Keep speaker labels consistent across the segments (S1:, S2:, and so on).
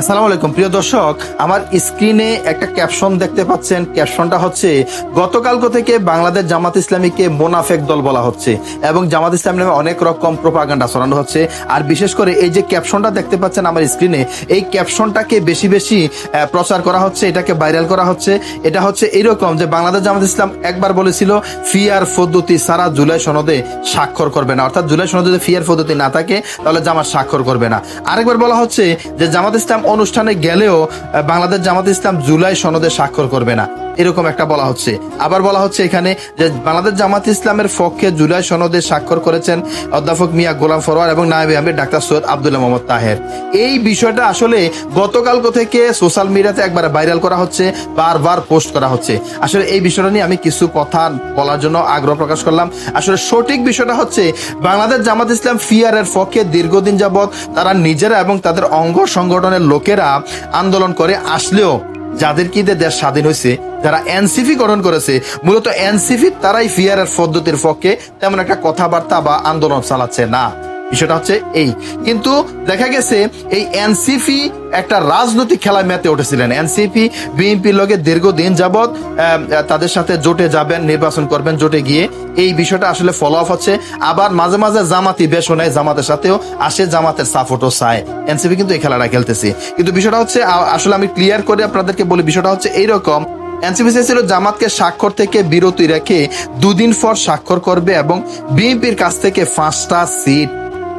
S1: আসসালামু আলাইকুম, প্রিয় দর্শক। আমার স্ক্রিনে একটা ক্যাপশন দেখতে পাচ্ছেন। ক্যাপশনটা হচ্ছে, গতকালকে থেকে বাংলাদেশ জামাত ইসলামীকে মোনাফেক দল বলা হচ্ছে এবং জামাত ইসলাম নামে অনেক রকম প্রোপাগান্ডা ছড়ানো হচ্ছে। আর বিশেষ করে এই যে ক্যাপশনটা দেখতে পাচ্ছেন আমার স্ক্রিনে, এই ক্যাপশনটাকে বেশি বেশি প্রচার করা হচ্ছে, এটাকে ভাইরাল করা হচ্ছে। এটা হচ্ছে এরকম যে বাংলাদেশ জামাত ইসলাম একবার বলেছিল ফিয়ার পদ্ধতি সারা জুলাই সনদে স্বাক্ষর করবে না। অর্থাৎ জুলাই সনদে যদি ফিয়ার পদ্ধতি না থাকে, তাহলে জামাত স্বাক্ষর করবে না। আরেকবার বলা হচ্ছে যে জামাত ইসলাম অনুষ্ঠানে গেলেও বাংলাদেশ জামাত ইসলাম জুলাই সনদে স্বাক্ষর করবে না। এরকম একটা বলা হচ্ছে। আবার বলা হচ্ছে এখানে যে বাংলাদেশ জামাত ইসলামের পক্ষে জুলাই সনদে স্বাক্ষর করেছেন অধ্যাপক মিয়া গোলাম ফরোয়ার এবং নায়েব আহমেদ ডাক্তার সৈয়দ আব্দুল্লাহ মোহাম্মদ তাহের। এই বিষয়টা আসলে গতকালকে থেকে সোশ্যাল মিডিয়াতে একবার ভাইরাল করা হচ্ছে, বারবার পোস্ট করা হচ্ছে। আসলে এই বিষয়টা নিয়ে আমি কিছু কথা বলার জন্য আগ্রহ প্রকাশ করলাম। আসলে সঠিক বিষয়টা হচ্ছে, বাংলাদেশ জামাত ইসলাম ফিয়ারের পক্ষে দীর্ঘদিন যাবৎ তারা নিজেরা এবং তাদের অঙ্গ সংগঠনের লোকেরা আন্দোলন করে আসলেও যাদের কি দেশ স্বাধীন হয়েছে, যারা এনসিপি গঠন করেছে, মূলত এনসিপি তারাই ফিয়ারের পদ্ধতির পক্ষে তেমন একটা কথাবার্তা বা আন্দোলন চালাচ্ছে না। বিষয়টা হচ্ছে এই। কিন্তু দেখা গেছে, এই এনসিপি একটা রাজনৈতিক খেলায় মেতে উঠেছিলেন। এনসিপি বিএনপির লগে দীর্ঘদিন যাবৎ তাদের সাথে জোটে যাবেন, নির্বাচন করবেন, জোটে গিয়ে এই বিষয়টা আসলে ফলো আপ হচ্ছে। আবার মাঝে মাঝে জামাতি বেশ নেয় জামাতের সাথেও আসে, জামাতের সাপোর্টও চায়। এনসিপি কিন্তু এই খেলাটা খেলতেছে। কিন্তু বিষয়টা হচ্ছে আসলে আমি ক্লিয়ার করে আপনাদেরকে বলি, বিষয়টা হচ্ছে এইরকম। এনসিপি চেয়েছিল জামাতকে স্বাক্ষর থেকে বিরতি রেখে দুদিন পর স্বাক্ষর করবে এবং বিএনপির কাছ থেকে পাঁচটা সিট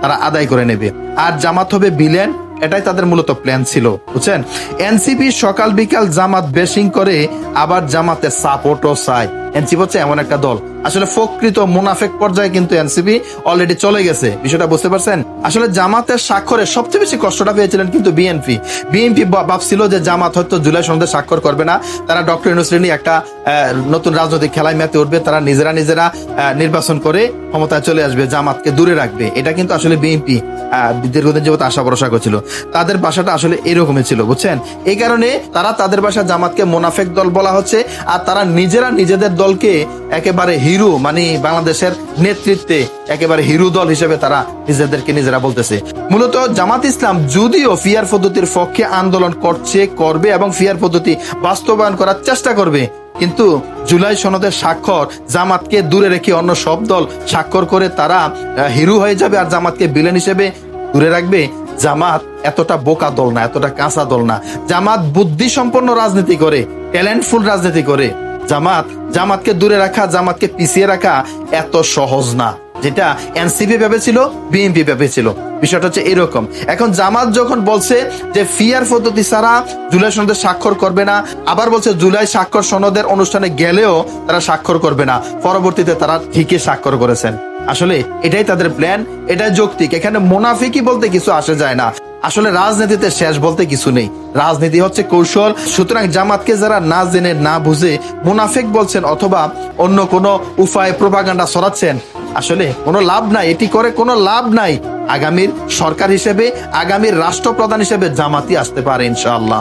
S1: তারা আদায় করে নেবে। আর জামাত হবে বিলেন এটাই তাদের মূলত প্ল্যান ছিল, বুঝছেন? এনসিপি সকাল বিকাল জামাত বেশিং করে, আবার জামাতে সাপোর্টও চায়। এনসিপি হচ্ছে এমন একটা দল। আসলে প্রকৃত মুনাফেক পর্যায়ে কিন্তু এনসিপি অলরেডি চলে গেছে। বিষয়টা বুঝতে পারছেন? আসলে জামাতের স্বাক্ষরে সবচেয়ে বেশি কষ্টটা পেয়েছিলেন কিন্তু বিএনপি। বিএনপি ভাবছিল যে জামাত হয়তো জুলাই সন্ধে স্বাক্ষর করবে না। তারা ডক্টর ইউনুসলিনী একটা নতুন রাজনৈতিক খেলায় মেতে উঠবে। তারা নিজেরা নিজেরা নির্বাচন করে ক্ষমতায় চলে আসবে, জামাতকে দূরে রাখবে। এটা কিন্তু আসলে বিএনপি দীর্ঘদিন যাবত আশা ভরসা করছিল। তাদের বাসাটা আসলে এরকমই ছিল, বুঝছেন? এই কারণে তারা তাদের বাসা জামাতকে মোনাফেক দল বলা হচ্ছে, আর তারা নিজেরা নিজেদের দলকে একেবারে হিরো মানে বাংলাদেশের নেতৃত্বে একেবারে হিরো দল হিসেবে তারা নিজেদেরকে নিজেরা বলতেছে। মূলত জামাত ইসলাম যদিও ফিয়ার পদ্ধতির পক্ষে আন্দোলন করছে, করবে এবং ফিয়ার পদ্ধতি বাস্তবায়ন করার চেষ্টা করবে, কিন্তু জুলাই সনদের স্বাক্ষর জামাতকে দূরে রেখে অন্য সব দল স্বাক্ষর করে তারা হিরু হয়ে যাবে আর জামাতকে বিলেন হিসেবে দূরে রাখবে। জামাত এতটা বোকা দল না, এতটা কাঁচা দল না। জামাত বুদ্ধি সম্পন্ন রাজনীতি করে ট্যালেন্টফুল রাজনীতি করে। জামাত, জামাতকে দূরে রাখা, জামাতকে পিছিয়ে রাখা এত সহজ না। যেটা এনসিপি ভেবেছিল, বিএনপি ভেবেছিল। বিষয়টা হচ্ছে এরকম। এখন জামাত যখন বলছে যে ফিয়ার পদ্ধতি ছাড়া জুলাই সনদে স্বাক্ষর করবে না, আবার বলছে জুলাই স্বাক্ষর সনদের অনুষ্ঠানে গেলেও তারা স্বাক্ষর করবে না। পরবর্তীতে তারা ঠিকই স্বাক্ষর করেছেন। আসলে এটাই তাদের প্ল্যান এটাই যৌক্তিক। এখানে মোনাফিকি বলতে কিছু আসে যায় না। আসলে রাজনীতিতে শেষ বলতে কিছু নেই। রাজনীতি হচ্ছে কৌশল। সুতরাং জামাতকে যারা না জেনে, না বুঝে, মুনাফেক বলছেন অথবা অন্য কোনো উপায়ে প্রভাগান্ডা সরাচ্ছেন আসলে কোনো লাভ নাই। এটি করে কোনো লাভ নাই। আগামীর সরকার হিসেবে, আগামীর রাষ্ট্রপ্রধান হিসেবে জামাতি আসতে পারে, ইনশাআল্লাহ।